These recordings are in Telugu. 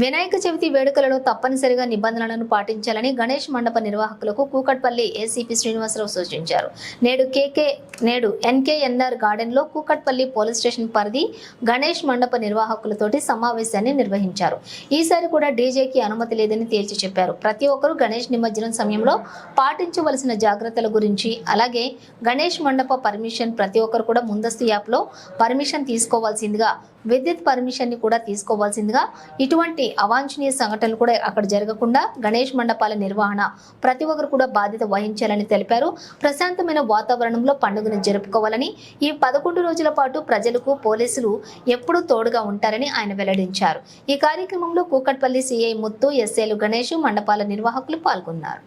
వినాయక చవితి వేడుకలలో తప్పనిసరిగా నిబంధనలను పాటించాలని గణేష్ మండప నిర్వాహకులకు కూకట్పల్లి ఏసీపీ శ్రీనివాసరావు సూచించారు. నేడు కేకే నేడు ఎన్కేఎన్ఆర్ గార్డెన్లో కూకట్పల్లి పోలీస్ స్టేషన్ పరిధి గణేష్ మండప నిర్వాహకులతోటి సమావేశాన్ని నిర్వహించారు. ఈసారి కూడా డీజేకి అనుమతి లేదని తేల్చి చెప్పారు. ప్రతి ఒక్కరూ గణేష్ నిమజ్జనం సమయంలో పాటించవలసిన జాగ్రత్తల గురించి అలాగే గణేష్ మండప పర్మిషన్ ప్రతి ఒక్కరు కూడా ముందస్తు యాప్లో పర్మిషన్ తీసుకోవాల్సిందిగా విద్యుత్ పర్మిషన్ని కూడా తీసుకోవాల్సిందిగా ఇటువంటి అవాంఛనీయ సంఘటనలు కూడా అక్కడ జరగకుండా గణేష్ మండపాల నిర్వహణ ప్రతి ఒక్కరు కూడా బాధ్యత వహించాలని తెలిపారు. ప్రశాంతమైన వాతావరణంలో పండుగను జరుపుకోవాలని ఈ పదకొండు రోజుల పాటు ప్రజలకు పోలీసులు ఎప్పుడూ తోడుగా ఉంటారని ఆయన వెల్లడించారు. ఈ కార్యక్రమంలో కూకట్పల్లి సిఐ ముత్తు ఎస్ఏలు గణేష్ మండపాల నిర్వాహకులు పాల్గొన్నారు.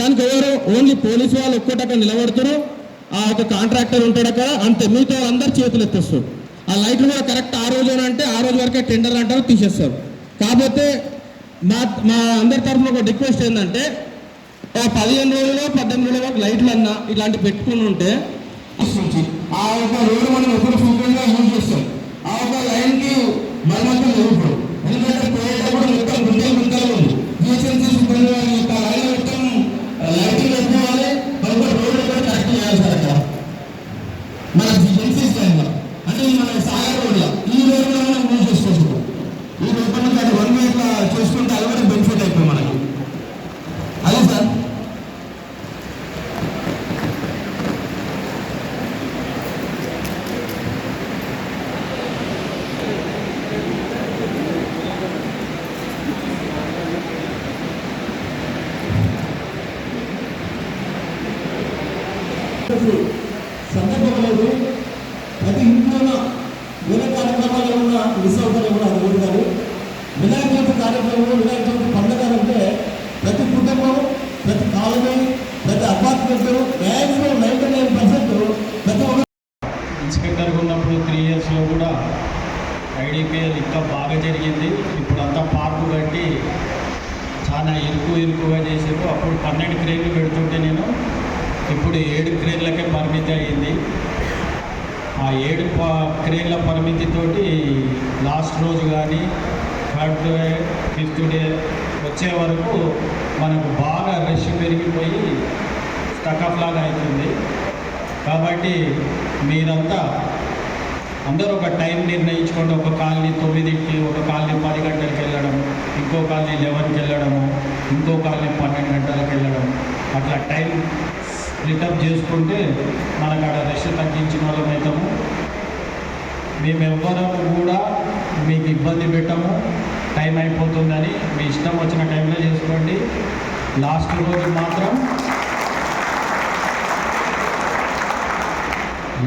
దానికి ఎవరు? ఓన్లీ పోలీసు వాళ్ళు ఆ ఒక కాంట్రాక్టర్ ఉంటాడు అక్కడ. అంతే మిగతా అందరు చేతులు ఎత్తేస్తారు. ఆ లైట్లు కూడా కరెక్ట్ ఆ రోజు అంటే ఆ రోజు వరకే టెండర్ అంటారు తీసేస్తారు. కాకపోతే మా మా అందరి తరఫున ఒక రిక్వెస్ట్ ఏంటంటే ఒక పదిహేను రోజులు పద్దెనిమిది రోజుల వరకు లైట్లు అన్నా ఇలాంటి పెట్టుకుని ఉంటే ఆ యొక్క రోడ్డు మనం ఎప్పుడు ఫ్రీక్వెంట్గా యూజ్ చేస్తాం ఆ ఒక లైన్కి మరమ్మతులు జరుగుతాం ఎందుకంటే పోయేటప్పుడు మొత్తం గుంటలు గుంటలు ఉంది జిహెచ్ఎంసీ సిబ్బంది వారి యొక్క లైన్ మొత్తం లైటింగ్ పెట్టుకోవాలి మరి కూడా రోడ్డు కూడా కరెక్ట్ చేయాలి సార్ అక్కడ మన జిహెచ్ఎంసీ లైన్లో అంటే ఇది మన సాగర్ రోడ్లో ఈ రోడ్లో మనం యూజ్ చేసుకోవచ్చు ఈ రోడ్ నుంచి అది వన్ వే ఇట్లా చేసుకుంటే అది కూడా బెనిఫిట్ అయిపోయి మనకి అదే సార్ సందర్భం లేదు ప్రతి ఇంట్లో వేరే కార్యక్రమాలు ఉన్న మిస్ అవుతారు కూడా అది ఉంటారు వినాయక చవితి కార్యక్రమంలో వినాయక చవితి పండుగ అంటే ప్రతి కుటుంబం ప్రతి కాలనీ ప్రతి apartment maximum ninety nine percent ప్రతి ఒక్క ఇన్స్పెక్టర్గా ఉన్నప్పుడు త్రీ ఇయర్స్లో కూడా ఐడిపిఎల్ ఇంకా బాగా జరిగింది. ఇప్పుడు అంతా పార్కు కట్టి చాలా ఇరుకు ఇరుకుగా చేసారు అప్పుడు పన్నెండు క్రేన్లు పెడుతుంటే నేను ఇప్పుడు ఏడు క్రేన్లకే పరిమితి అయింది ఆ ఏడు ప- క్రేన్ల పరిమితితోటి లాస్ట్ రోజు కానీ థర్డ్ డే ఫిఫ్త్ డే వచ్చే వరకు మనకు బాగా రష్ పెరిగిపోయి స్టకప్ లాగా అవుతుంది కాబట్టి మీరంతా అందరూ ఒక టైం నిర్ణయించుకోండి ఒక కాలనీ తొమ్మిదింటికి ఒక కాలనీ పది గంటలకు వెళ్ళడం ఇంకో కాలనీ లెవెన్కి వెళ్ళడము ఇంకో కాలనీ పన్నెండు గంటలకు వెళ్ళడం అట్లా టైం స్ప్లిటప్ చేసుకుంటే మనకు అక్కడ రష్ తగ్గించిన వాళ్ళం అవుతాము. మేము కూడా మీకు ఇబ్బంది పెట్టము. టైం అయిపోతుందని మీ ఇష్టం వచ్చిన టైంలో చేసుకోండి. లాస్ట్ రోజు మాత్రం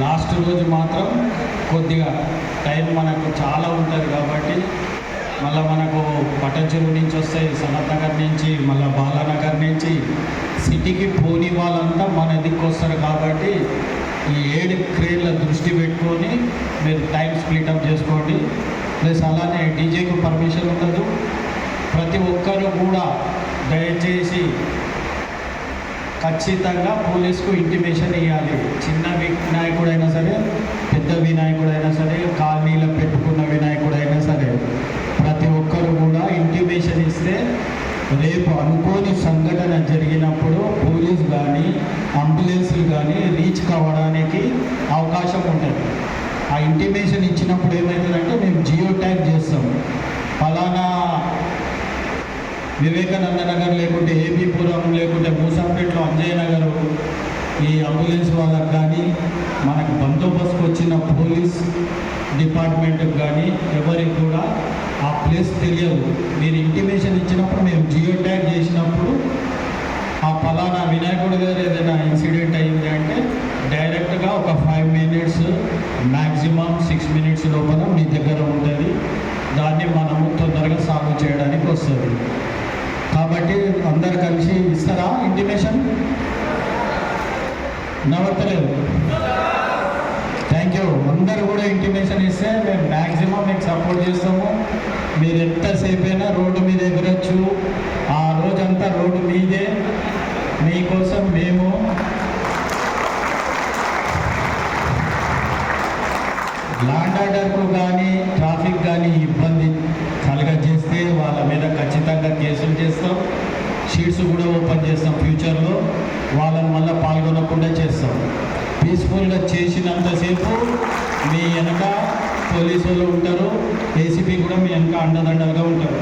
లాస్ట్ రోజు మాత్రం కొద్దిగా టైం మనకు చాలా ఉంటుంది కాబట్టి మళ్ళీ మనకు పట్టచెరువు నుంచి వస్తాయి సనత్ నగర్ నుంచి మళ్ళీ బాలానగర్ నుంచి సిటీకి పోని వాళ్ళంతా మన దిక్కు వస్తారు కాబట్టి ఈ ఏడు క్రేన్ల దృష్టి పెట్టుకొని మీరు టైం స్ప్లిటప్ చేసుకోండి. ప్లస్ అలానే డీజేకి పర్మిషన్ ఉండదు. ప్రతి ఒక్కరు కూడా దయచేసి ఖచ్చితంగా పోలీస్కు ఇంటిమేషన్ ఇవ్వాలి చిన్న వినాయకుడైనా సరే పెద్ద వినాయకుడైనా సరే కాలనీలో పెట్టుకున్న వినాయకుడైనా సరే ప్రతి ఒక్కరు కూడా ఇంటిమేషన్ ఇస్తే రేపు అనుకోని సంఘటన జరిగినప్పుడు పోలీస్ కానీ అంబులెన్స్లు కానీ రీచ్ కావడానికి అవకాశం ఉంటుంది. ఆ ఇంటిమేషన్ ఇచ్చినప్పుడు ఏమవుతుందంటే మేము జియో ట్యాగ్ చేస్తాం. ఫలానా వివేకానంద నగర్ లేకుంటే ఏబీపురం లేకుంటే మూసాపేటలో అంజయ్య నగర్ ఈ అంబులెన్స్ వాళ్ళకి కానీ మనకు బందోబస్తుకు వచ్చిన పోలీస్ డిపార్ట్మెంట్కి కానీ ఎవరికి కూడా ఆ ప్లేస్ తెలియదు. మీరు ఇంటిమేషన్ ఇచ్చినప్పుడు మేము జియో ట్యాగ్ చేసినప్పుడు ఆ ఫలానా వినాయకుడు గారు ఏదైనా ఇన్సిడెంట్ అయింది అంటే డైరెక్ట్గా ఒక five minutes maximum six minutes లోపల మీ దగ్గర ఉంటుంది. దాన్ని మనము తొందరగా సాల్వ్ చేయడానికి వస్తుంది. కాబట్టి అందరు కలిసి ఇస్తారా ఇంటిమేషన్ నవర్తలేదు థ్యాంక్ యూ అందరు కూడా ఇంటిమేషన్ ఇస్తే మేము మ్యాక్సిమం మీకు సపోర్ట్ చేస్తాము. మీరు ఎంతసేపు అయినా రోడ్డు మీద ఎగరొచ్చు. ఆ రోజంతా రోడ్డు మీదే. అడ్డంకులు కానీ ట్రాఫిక్ కానీ ఇబ్బంది కలగజేస్తే వాళ్ళ మీద ఖచ్చితంగా కేసులు చేస్తాం. షీట్స్ కూడా ఓపెన్ చేస్తాం ఫ్యూచర్లో వాళ్ళని మళ్ళీ పాల్గొనకుండా చేస్తాం. పీస్ఫుల్గా చేసినంతసేపు మీ వెనక పోలీసు వాళ్ళు ఉంటారు. ఏసీపీ కూడా మీ వెనక అండదండలుగా ఉంటారు.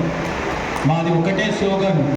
మాది ఒకటే స్లోగన్